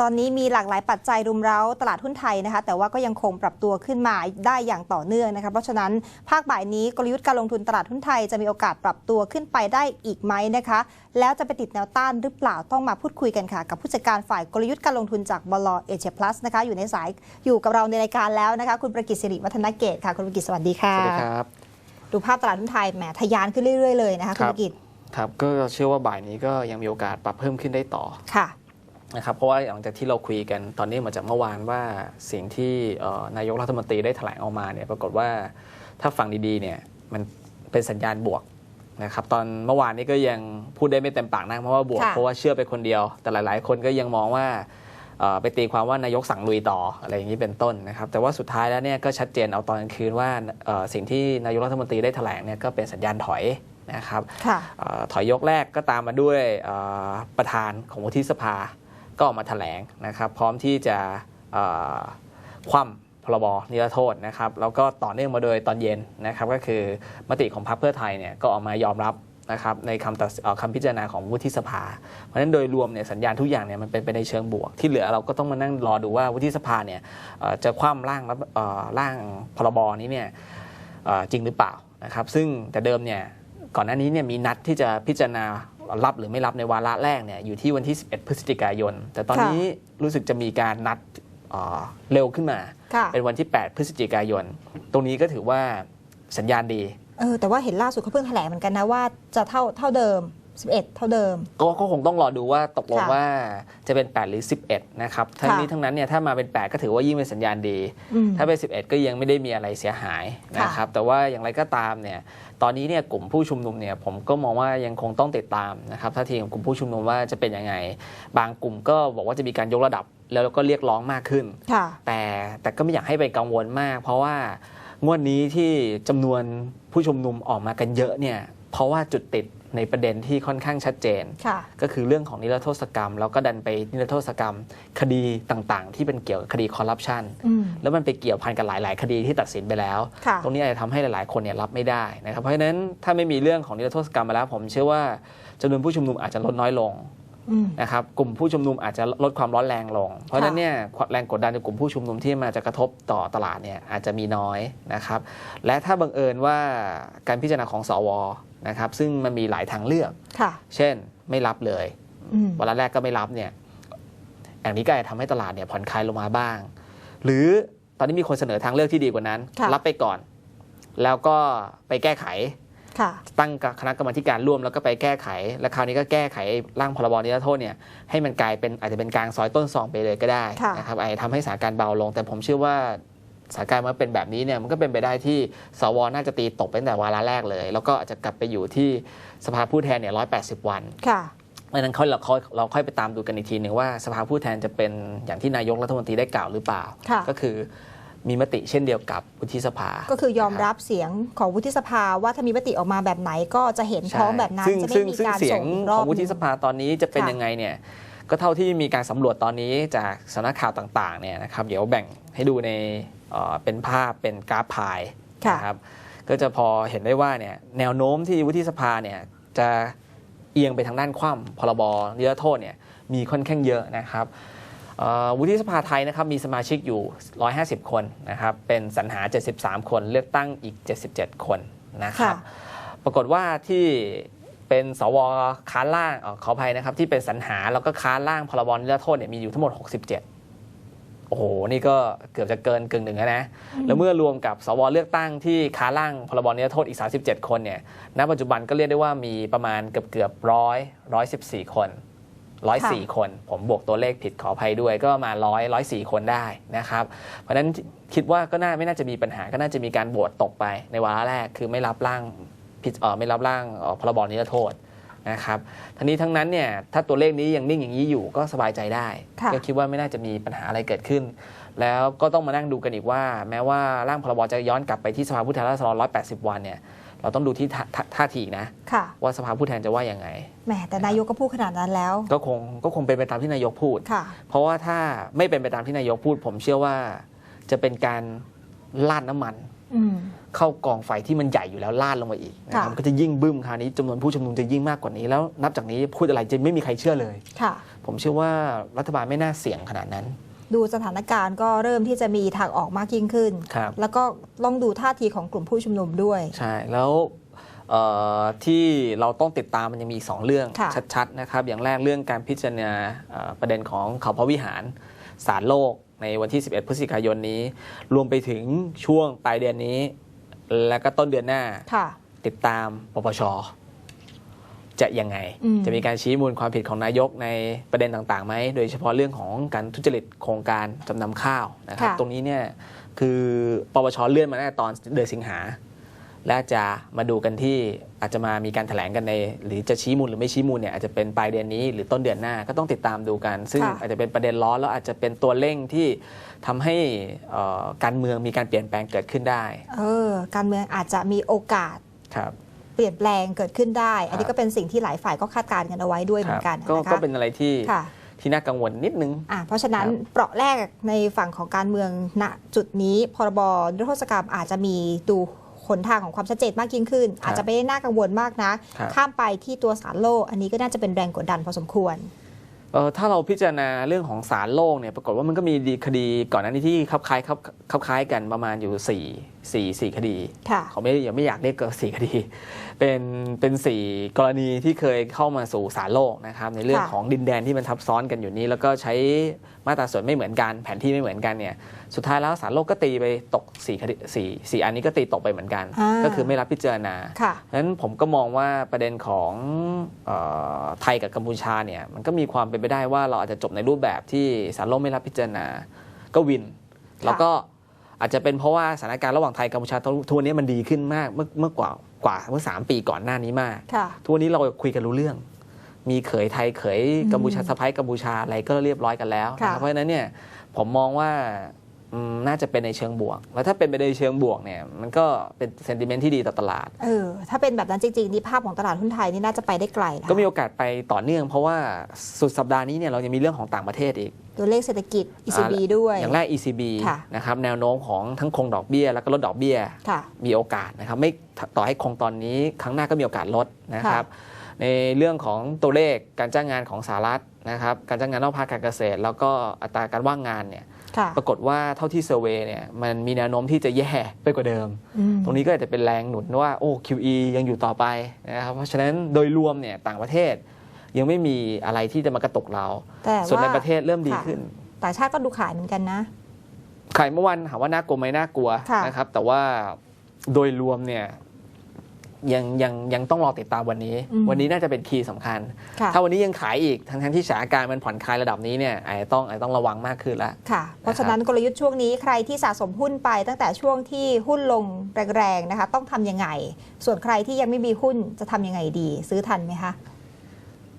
ตอนนี้มีหลากหลายปัจจัยรุมเร้าตลาดหุ้นไทยนะคะ แต่ว่าก็ยังคงปรับตัวขึ้นมาได้อย่างต่อเนื่องนะคะ เพราะฉะนั้นภาคบ่ายนี้กลยุทธ์การลงทุนตลาดหุ้นไทยจะมีโอกาสปรับตัวขึ้นไปได้อีกไหมนะคะ แล้วจะไปติดแนวต้านหรือเปล่าต้องมาพูดคุยกันค่ะ กับผู้จัดการฝ่ายกลยุทธ์การลงทุนจากบลเอเชียพลัสนะคะ อยู่ในสายอยู่กับเราในรายการแล้วนะคะ คุณประกิตสิริวัฒนเกตค่ะ คุณประกิตสวัสดีค่ะสวัสดีครับดูภาพตลาดหุ้นไทยแหมทะยานขึ้นเรื่อย ๆ เลยนะคะคุณครัปบระกิตครับก็เชื่อว่าบ่ายนี้ก็ยังมีโอกาสปรับเพิ่มขึ้นได้ต่อค่ะ นะครับเพราะว่าหลังจากที่เราคุยกันตอนนี้มาจากเมื่อวานว่าสิ่งที่เอ่อนายกรัฐมนตรีได้แถลงออกมาเนี่ยปรากฏว่าถ้าฟังดีๆเนี่ยมันเป็นสัญญาณบวกนะครับตอนเมื่อวานนี้ก็ยังพูดได้ไม่เต็มปากนะเพราะว่าบวกค่ะเพราะว่าเชื่อไปคนเดียว แต่หลาย ๆ คนก็ยังมองว่าเอ่อไปตีความว่านายกสั่งลุยต่ออะไรอย่างนี้เป็นต้นนะครับแต่ว่าสุดท้ายแล้วเนี่ยก็ชัดเจนเอาตอนกลางคืนว่าเอ่อสิ่งที่นายกรัฐมนตรีได้แถลงเนี่ยก็เป็นสัญญาณถอยนะครับค่ะเออถอยยกแรกก็ตามมาด้วยเอ่อประธานของวุฒิสภา ก็ออกมาแถลงนะครับ พร้อมที่จะคว่ำพรบนิรโทษนะครับ แล้วก็ต่อเนื่องมาโดยตอนเย็นนะครับ ก็คือมติของพรรคเพื่อไทยเนี่ยก็ออกมายอมรับนะครับในคำตัดคำพิจารณาของวุฒิสภา เพราะฉะนั้นโดยรวมเนี่ยสัญญาณทุกอย่างเนี่ยมันเป็นไปในเชิงบวก ที่เหลือเราก็ต้องมานั่งรอดูว่าวุฒิสภาเนี่ยจะคว่ำร่างรัฐเอ่อร่างพรบนี้เนี่ยจริงหรือเปล่านะครับ ซึ่งแต่เดิมเนี่ยก่อนหน้านี้เนี่ยมีนัดที่จะพิจารณา รับหรือไม่รับในวาระแรกเนี่ยอยู่ที่วันที่ 11 พฤศจิกายน แต่ตอนนี้รู้สึกจะมีการนัดเอ่อเร็วขึ้นมาค่ะเป็นวันที่ 8 พฤศจิกายน ตรงนี้ก็ถือว่าสัญญาณดีเออแต่ว่าเห็นล่าสุดเขาเพิ่งแถลงเหมือนกันนะว่าจะเท่าเท่าเดิม 11 เท่าเดิม ก็ก็คงต้องรอดูว่าตกลงค่ะว่าจะเป็น 8 หรือ 11 นะครับ ทั้งค่ะนี้ทั้งนั้นเนี่ยถ้ามาเป็น 8 ก็ถือว่ายิ่งเป็นสัญญาณดีอืมถ้าเป็น 11 ก็ยังไม่ได้มีอะไรเสียหายค่ะนะครับ แต่ว่าอย่างไรก็ตามเนี่ยตอนนี้เนี่ยกลุ่มผู้ชุมนุมเนี่ยผมก็มองว่ายังคงต้องติดตามนะครับท่าทีของกลุ่มผู้ชุมนุมว่าจะเป็นยังไง บางกลุ่มก็บอกว่าจะมีการยกระดับแล้วก็เรียกร้องมากขึ้นค่ะแต่แต่ก็ไม่อยากให้ไปกังวลมาก เพราะว่างวดนี้ที่จำนวนผู้ชุมนุมออกมากันเยอะเนี่ยเพราะว่าจุดติด ในประเด็นที่ค่อนข้างชัดเจนค่ะก็คือเรื่องของนิรโทษกรรม แล้วก็ดันไปนิรโทษกรรม คดีต่างๆ ที่เป็นเกี่ยวกับคดีคอร์รัปชันอืมแล้วมันไปเกี่ยวพันกับหลาย ๆ คดีที่ตัดสินไปแล้วค่ะตรงนี้อาจจะทำให้หลาย ๆ คนเนี่ยรับไม่ได้นะครับเพราะฉะนั้นถ้าไม่มีเรื่องของนิรโทษกรรมมาแล้ว ผมเชื่อว่าจำนวนผู้ชุมนุมอาจจะลดน้อยลงอืมนะครับกลุ่มผู้ชุมนุมอาจจะลดความร้อนแรงลง เพราะฉะนั้นเนี่ยแรงกดดันจากกลุ่มผู้ชุมนุมที่มาจะกระทบต่อตลาดเนี่ยอาจจะมีน้อยนะครับ และถ้าบังเอิญว่าการพิจารณาของสว นะครับซึ่งมันมีหลายทางเลือกค่ะเช่นไม่รับเลยอืมวันแรกก็ไม่รับเนี่ยอย่างนี้ก็อาจจะทำให้ตลาดเนี่ยผ่อนคลายลงมาบ้าง หรือตอนนี้มีคนเสนอทางเลือกที่ดีกว่านั้นค่ะรับไปก่อน แล้วก็ไปแก้ไขค่ะตั้งคณะกรรมาธิการร่วมแล้วก็ไปแก้ไข และคราวนี้ก็แก้ไขร่างพรบนิรโทษเนี่ยให้มันกลายเป็นอาจจะเป็นกลางซอยต้นซองไปเลยก็ได้ค่ะนะครับอาจจะทำให้สถานการณ์เบาลง แต่ผมเชื่อว่า สถานการณ์มันเป็นแบบนี้เนี่ยมันก็เป็นไปได้ที่สวน่าจะตีตกไปตั้งแต่วาระแรกเลย แล้วก็อาจจะกลับไปอยู่ที่สภาผู้แทนเนี่ยร้อยแปดสิบวันค่ะดังนั้นเขาเราเขาเราค่อยไปตามดูกันอีกทีหนึ่งว่าสภาผู้แทนจะเป็นอย่างที่นายกรัฐมนตรีได้กล่าวหรือเปล่าค่ะก็คือมีมติเช่นเดียวกับวุฒิสภา ก็คือยอมรับเสียงของวุฒิสภาว่าถ้ามีมติออกมาแบบไหนก็จะเห็นพ้องแบบนั้นซึ่งจะไม่ซึ่งมีซึ่งการเสียส่งงอีกขรออบงวุฒิสภาตอนนี้จะเป็นค่ะยังไงเนี่ยก็เท่าที่มีการสำรวจตอนนี้จากสำนักข่าวต่างๆเนี่ยนะครับเดี๋ยวแบ่งให้ดูใน เอ่อเป็นภาพเป็นกราฟพายค่ะนะครับก็จะพอเห็นได้ว่าเนี่ยแนวโน้มที่วุฒิสภาเนี่ยจะเอียงไปทางด้านคว่ำพรบนิรโทษเนี่ยมีค่อนข้างเยอะนะครับเอ่อวุฒิสภาไทยนะครับมีสมาชิกอยู่ 150 คนนะครับเป็นสรรหา 73 คน เลือกตั้งอีก 77 คนนะครับค่ะปรากฏว่าที่เป็นสวค้านร่างเออขออภัยนะครับที่เป็นสรรหาแล้วก็ค้านร่างพรบนิรโทษเนี่ยมีอยู่ทั้งหมด 67 โอ้โห นี่ก็เกือบจะเกินกึ่งหนึ่งแล้วนะ แล้วเมื่อรวมกับสวเลือกตั้งที่ค้านร่างพรบนิรโทษอีก 37 คนเนี่ย ณ ปัจจุบันก็เรียกได้ว่ามีประมาณเกือบเกือบร้อยร้อยสิบสี่คนร้อยสี่คน ผมบวกตัวเลขผิดขออภัยด้วย ก็มาร้อยร้อยสี่คนได้นะครับ เพราะฉะนั้นคิดว่าก็น่าไม่น่าจะมีปัญหาก็น่าจะมีการโหวตตกไปในวาระแรกคือไม่รับร่างพิจเอ่อไม่รับร่างเอ่อพรบนิรโทษ นะครับทั้งนี้ทั้งนั้นเนี่ยถ้าตัวเลขนี้ยังนิ่งอย่างนี้อยู่ก็สบายใจได้ค่ะก็คิดว่าไม่น่าจะมีปัญหาอะไรเกิดขึ้น แล้วก็ต้องมานั่งดูกันอีกว่า แม้ว่าร่างพรบจะย้อนกลับไปที่สภาผู้แทนราษฎร180 วันเนี่ยเราต้องดูที่ท่าท่าท่าทีนะค่ะว่าสภาผู้แทนจะว่ายังไงแหมแต่นายกก็พูดขนาดนั้นแล้ว ก็คงก็คงเป็นไปตามที่นายกพูดค่ะเพราะว่าถ้าไม่เป็นไปตามที่นายกพูด ผมเชื่อว่าจะเป็นการลาดน้ำมันอืม เข้ากองไฟที่มันใหญ่อยู่แล้วลาดลงมาอีกนะครับค่ะก็จะยิ่งบึ้มคราวนี้จำนวนผู้ชุมนุมจะยิ่งมากกว่านี้แล้ว นับจากนี้พูดอะไรจะไม่มีใครเชื่อเลยค่ะผมเชื่อว่ารัฐบาลไม่น่าเสี่ยงขนาดนั้น ดูสถานการณ์ก็เริ่มที่จะมีทางออกมากยิ่งขึ้นครับแล้วก็ลองดูท่าทีของกลุ่มผู้ชุมนุมด้วยใช่แล้วเอ่อที่เราต้องติดตามมันยังมี 2 เรื่องค่ะชัดๆนะครับ อย่างแรกเรื่องการพิจารณาเอ่อประเด็นของเขาพระวิหารสารโลกในวันที่ 11 พฤศจิกายนนี้ รวมไปถึงช่วงปลายเดือนนี้ และก็ต้นเดือนหน้าค่ะติดตามปปชจะยังไงอืมจะมีการชี้มูลความผิดของนายกในประเด็นต่างๆไหม โดยเฉพาะเรื่องของการทุจริตโครงการจำนำข้าวนะครับค่ะตรงนี้เนี่ยคือปปชเลื่อนมาตั้งแต่ตอนเดือนสิงหา และจะมาดูกันที่อาจจะมามีการแถลงกันใน หรือจะชี้มูลหรือไม่ชี้มูลเนี่ยอาจจะเป็นปลายเดือนนี้หรือต้นเดือนหน้าก็ต้องติดตามดูกัน ซึ่งค่ะอาจจะเป็นประเด็นร้อนแล้วอาจจะเป็นตัวเร่งที่ทำให้เอ่อการเมืองมีการเปลี่ยนแปลงเกิดขึ้นได้เออการเมืองอาจจะมีโอกาสครับเปลี่ยนแปลงเกิดขึ้นได้ อันนี้ครับก็เป็นสิ่งที่หลายฝ่ายก็คาดการณ์กันเอาไว้ด้วยเหมือนกันก็นะคะก็เป็นอะไรที่ค่ะที่น่ากังวลนิดนึงอะเพราะฉะนั้นครับเปราะแรกในฝั่งของการเมืองณจุดนี้พรบนิรโทษกรรมอาจจะมีดู หนทางของความชัดเจนมากยิ่งขึ้น อาจจะไม่ได้น่ากังวลมากนะครับข้ามไปที่ตัวสารโลก อันนี้ก็น่าจะเป็นแรงกดดันพอสมควรเออถ้าเราพิจารณาเรื่องของสารโลกเนี่ยปรากฏว่ามันก็มีดีคดีก่อนหน้านี้ที่คลับคล้ายคลับคลับคล้ายกันประมาณอยู่4 4 4คดีค่ะเขาไม่ยังไม่อยากเรียกก็สี่คดี เป็นเป็นสี่กรณีที่เคยเข้ามาสู่ศาลโลกนะครับ ในเรื่องค่ะของดินแดนที่มันทับซ้อนกันอยู่นี้ แล้วก็ใช้มาตราส่วนไม่เหมือนกัน แผนที่ไม่เหมือนกันเนี่ยสุดท้ายแล้วศาลโลกก็ตีไปตกสี่คดีสี่สี่อันนี้ก็ตีตกไปเหมือนกันอ่าก็คือไม่รับพิจารณาค่ะฉะนั้นผมก็มองว่าประเด็นของเออไทยกับกัมพูชาเนี่ยมันก็มีความเป็นไปได้ว่าเราอาจจะจบในรูปแบบที่ศาลโลกไม่รับพิจารณาก็วิน แล้วก็ อาจจะเป็นเพราะว่าสถานการณ์ระหว่างไทยกัมพูชาทุกวันนี้มันดีขึ้นมากเมื่อเมื่อกว่ากว่าเมื่อสามปีก่อนหน้านี้มากค่ะทุกวันนี้เราคุยกันรู้เรื่อง มีเขยไทยเขยกัมพูชาอืมสะพ้ายกัมพูชาอะไรก็เรียบร้อยกันแล้วค่ะนะครับเพราะฉะนั้นเนี่ยผมมองว่าอืม น่าจะเป็นในเชิงบวก แล้วถ้าเป็นไปในเชิงบวกเนี่ย มันก็เป็นเซนติเมนต์ที่ดีต่อตลาด เออ ถ้าเป็นแบบนั้นจริงๆนี่ภาพของตลาดหุ้นไทยนี่น่าจะไปได้ไกลนะก็มีโอกาสไปต่อเนื่อง เพราะว่าสุดสัปดาห์นี้เนี่ยเรายังมีเรื่องของต่างประเทศอีก ตัวเลขเศรษฐกิจ ECB ด้วย อย่างแรก ECB ค่ะนะครับแนวโน้มของทั้งคงดอกเบี้ย แล้วก็ลดดอกเบี้ยค่ะมีโอกาสนะครับ ไม่ต่อให้คงตอนนี้ครั้งหน้าก็มีโอกาสลดนะครับ ในเรื่องของตัวเลขการจ้างงานของสหรัฐนะครับ การจ้างงานนอกภาคการเกษตร แล้วก็อัตราการว่างงานเนี่ยค่ะ ปรากฏว่าเท่าที่เซอร์เวยเนี่ยมันมีแนวโน้มที่จะแย่ไปกว่าเดิมอืมตรงนี้ก็อาจจะเป็นแรงหนุนว่าโอ้ QE ยังอยู่ต่อไปนะครับเพราะฉะนั้นโดยรวมเนี่ยต่างประเทศ ยังไม่มีอะไรที่จะมากระตุกเราแต่ส่วนในว่าประเทศเริ่มดีค่ะขึ้นต่างชาติก็ดูขายเหมือนกันนะ ขายเมื่อวันถามว่าน่ากลัวไหมน่ากลัวค่ะนะครับ แต่ว่าโดยรวมเนี่ย ยังยังยังต้องรอติดตามวันนี้อืมวันนี้น่าจะเป็นคีย์สำคัญค่ะถ้าวันนี้ยังขายอีกทั้งทั้งที่สถานการณ์มันผ่อนคลายระดับนี้เนี่ยอาจจะต้องอาจจะต้องระวังมากขึ้นละค่ะ เพราะฉะนั้นกลยุทธ์ช่วงนี้ใครที่สะสมหุ้นไปตั้งแต่ช่วงที่หุ้นลงแรงๆนะคะต้องทำยังไง ส่วนใครที่ยังไม่มีหุ้นจะทำยังไงดี ซื้อทันไหมคะ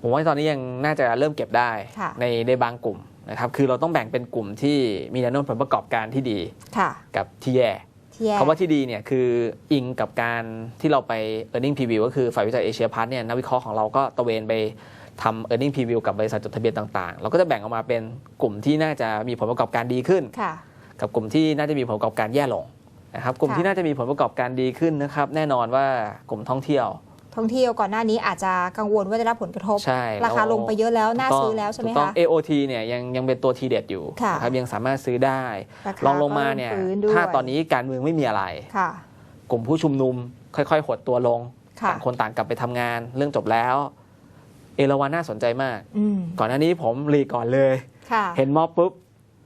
ผมว่าตอนนี้ยังน่าจะเริ่มเก็บได้ค่ะในในบางกลุ่มนะครับคือเราต้องแบ่งเป็นกลุ่มที่มีแนวโน้มผลประกอบการที่ดีค่ะกับที่แย่ ที่แย่คำว่าที่ดีเนี่ยคืออิงกับการที่เราไป e a r n i n g preview ก็คือฝ่ายวิจัยเอเชียพาร์ทเนี่ยนักวิเคราะห์ของเราก็ตระเวนไปทำ e a r n i n g preview กับบริษัทจดทะเบียนต่างๆ เราก็จะแบ่งออกมาเป็นกลุ่มที่น่าจะมีผลประกอบการดีขึ้นค่ะกับกลุ่มที่น่าจะมีผลประกอบการแย่ลงนะครับกลุ่มค่ะที่น่าจะมีผลประกอบการดีขึ้นนะครับแน่นอนว่ากลุ่มท่องเที่ยว ท่องเที่ยวก่อนหน้านี้อาจจะกังวลว่าได้รับผลกระทบ ใช่ราคาแวลงไปเยอะแล้วน่าถูกต้งซื้อแล้วใช่ไหมถูกต้อง คะ AOT เนี่ยยังยังเป็นตัวทีเด็ดอยู่ค่ะนะครับยังสามารถซื้อได้ราคาลองลงมาเนี่ยก็ฟื้ด้วย ถ้าตอนนี้การเมืองไม่มีอะไร ค่ะ กลุ่มผู้ชุมนุมค่อยๆ หดตัวลงค่ะ ต่างคนต่างกลับไปทำงานเรื่องจบแล้ว เอราวันน่าสนใจมาก อืมก่อนหน้านี้ผมรีก่อนเลย ค่ะ เห็นม็อบปุ๊บ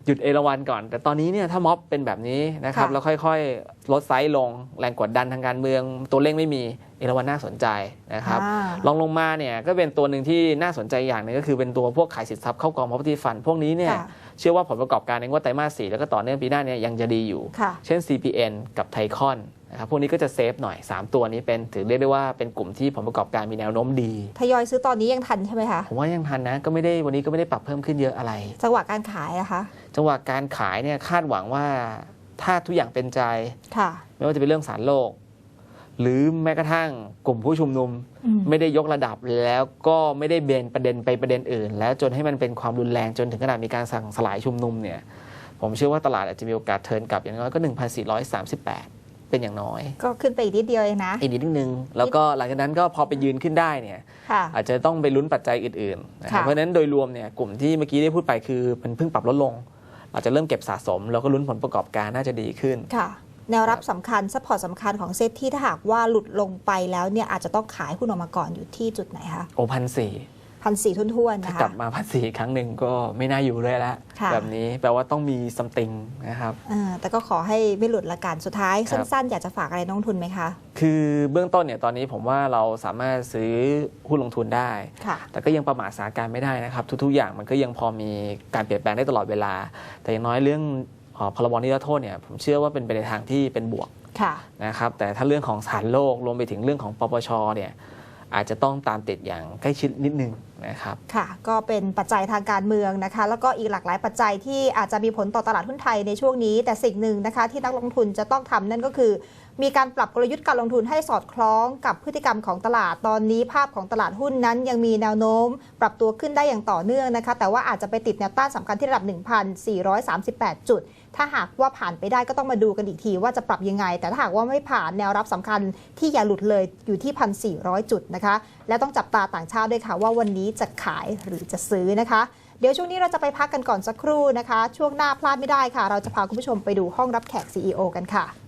หยุดเอราวันก่อน แต่ตอนนี้เนี่ยถ้าม็อบเป็นแบบนี้นะครับค่ะ แล้วค่อยๆ ลดไซส์ลงแรงกดดันทางการเมืองตัวเร่งไม่มีเอ ราวันน่าสนใจนะครับอ่าลองลงมาเนี่ยก็เป็นตัวหนึ่งที่น่าสนใจอย่างหนึงก็คือเป็นตัวพวกขายสินทรัพย์เข้ากอง property fund พวกนี้เนี่ยค่ะเชื่อว่าผลประกอบการในงวดไตรมาสสี่แล้วก็ต่อเนื่องปีหน้าเนี่ยยังจะดีอยู่ค่ะเช่น CPN กับไทคอนนะครับพวกนี้ก็จะเซฟหน่อย 3 ตัวนี้เป็นถือเรียกได้ว่าเป็นกลุ่มที่ผลประกอบการมีแนวโน้มดี ทยอยซื้อตอนนี้ยังทันใช่ไหมคะ ผมว่ายังทันนะ ก็ไม่ได้วันนี้ก็ไม่ได้ปรับเพิ่มขึ้นเยอะอะไร จังหวะการขายอะคะ จังหวะการขายเนี่ยคาดหวังว่าถ้าทุกอย่างเป็นใจค่ะไม่ว่าจะเป็นเรื่องสารโลก หรือแม้กระทั่งกลุ่มผู้ชุมนุมอืมไม่ได้ยกระดับแล้วก็ไม่ได้เบนประเด็นไปประเด็นอื่น แล้วจนให้มันเป็นความรุนแรงจนถึงขนาดมีการสั่งสลายชุมนุมเนี่ยผมเชื่อว่าตลาดอาจจะมีโอกาสเทิร์นกลับอย่างน้อยก็ 1,438ไปเป็นอย่างน้อย ก็ขึ้นไปอีกนิดเดียวเองนะ อีกนิดนึง แล้วก็หลังจากนั้นก็พอไปยืนขึ้นได้เนี่ยค่ะอาจจะต้องไปลุ้นปัจจัยอื่นๆนะครับค่ะเพราะฉะนั้นโดยรวมเนี่ยกลุ่มที่เมื่อกี้ได้พูดไปคือมันเพิ่งปรับลดลงเราจะเริ่มเก็บสะสม แล้วก็ลุ้นผลประกอบการน่าจะดีขึ้นค่ะ แนวรับสำคัญซัพพอร์ตสำคัญของเซตที่ถ้าหากว่าหลุดลงไปแล้วเนี่ยอาจจะต้องขายหุ้นออกมาก่อนอยู่ที่จุดไหนคะโอพันสี่พันสี่ทุ่นๆถ้านะคะกลับมาพันสี่ครั้งหนึ่งก็ไม่น่าอยู่เลยละค่ะแบบนี้แปลว่าต้องมีซัมติงนะครับเออแต่ก็ขอให้ไม่หลุดละกันสุดท้ายครับสั้นๆ อยากจะฝากอะไรน้องทุนไหมคะ คือเบื้องต้นเนี่ยตอนนี้ผมว่าเราสามารถซื้อหุ้นลงทุนได้ค่ะแต่ก็ยังประมาทสถานการณ์ไม่ได้นะครับ ทุกๆอย่างมันก็ยังพอมีการเปลี่ยนแปลงได้ตลอดเวลา แต่อย่างน้อยเรื่องเอ่อ พรบนิรโทษเนี่ยผมเชื่อว่าเป็นไปในทางที่เป็นบวกค่ะนะครับแต่ถ้าเรื่องของสารโลกรวมไปถึงเรื่องของปปชเนี่ยอาจจะต้องตามติดอย่างใกล้ชิดนิดนึงนะครับค่ะ ก็เป็นปัจจัยทางการเมืองนะคะ แล้วก็อีกหลากหลายปัจจัยที่อาจจะมีผลต่อตลาดหุ้นไทยในช่วงนี้ แต่สิ่งหนึ่งนะคะที่นักลงทุนจะต้องทำนั่นก็คือมีการปรับกลยุทธ์การลงทุนให้สอดคล้องกับพฤติกรรมของตลาด ตอนนี้ภาพของตลาดหุ้นนั้น ยังมีแนวโน้ม ปรับตัวขึ้นได้อย่างต่อเนื่องนะคะ แต่ว่าอาจจะไปติดแนวต้านสำคัญที่ระดับ 1,438 จุด ถ้าหากว่าผ่านไปได้ก็ต้องมาดูกันอีกทีว่าจะปรับยังไง แต่ถ้าหากว่าไม่ผ่านแนวรับสำคัญที่อย่าหลุดเลยอยู่ที่ 1,400 จุดนะคะ และต้องจับตาต่างชาติด้วยค่ะว่าวันนี้จะขายหรือจะซื้อนะคะเดี๋ยวช่วงนี้เราจะไปพักกันก่อนสักครู่นะคะ ช่วงหน้าพลาดไม่ได้ค่ะ เราจะพาคุณผู้ชมไปดูห้องรับแขก CEO กันค่ะ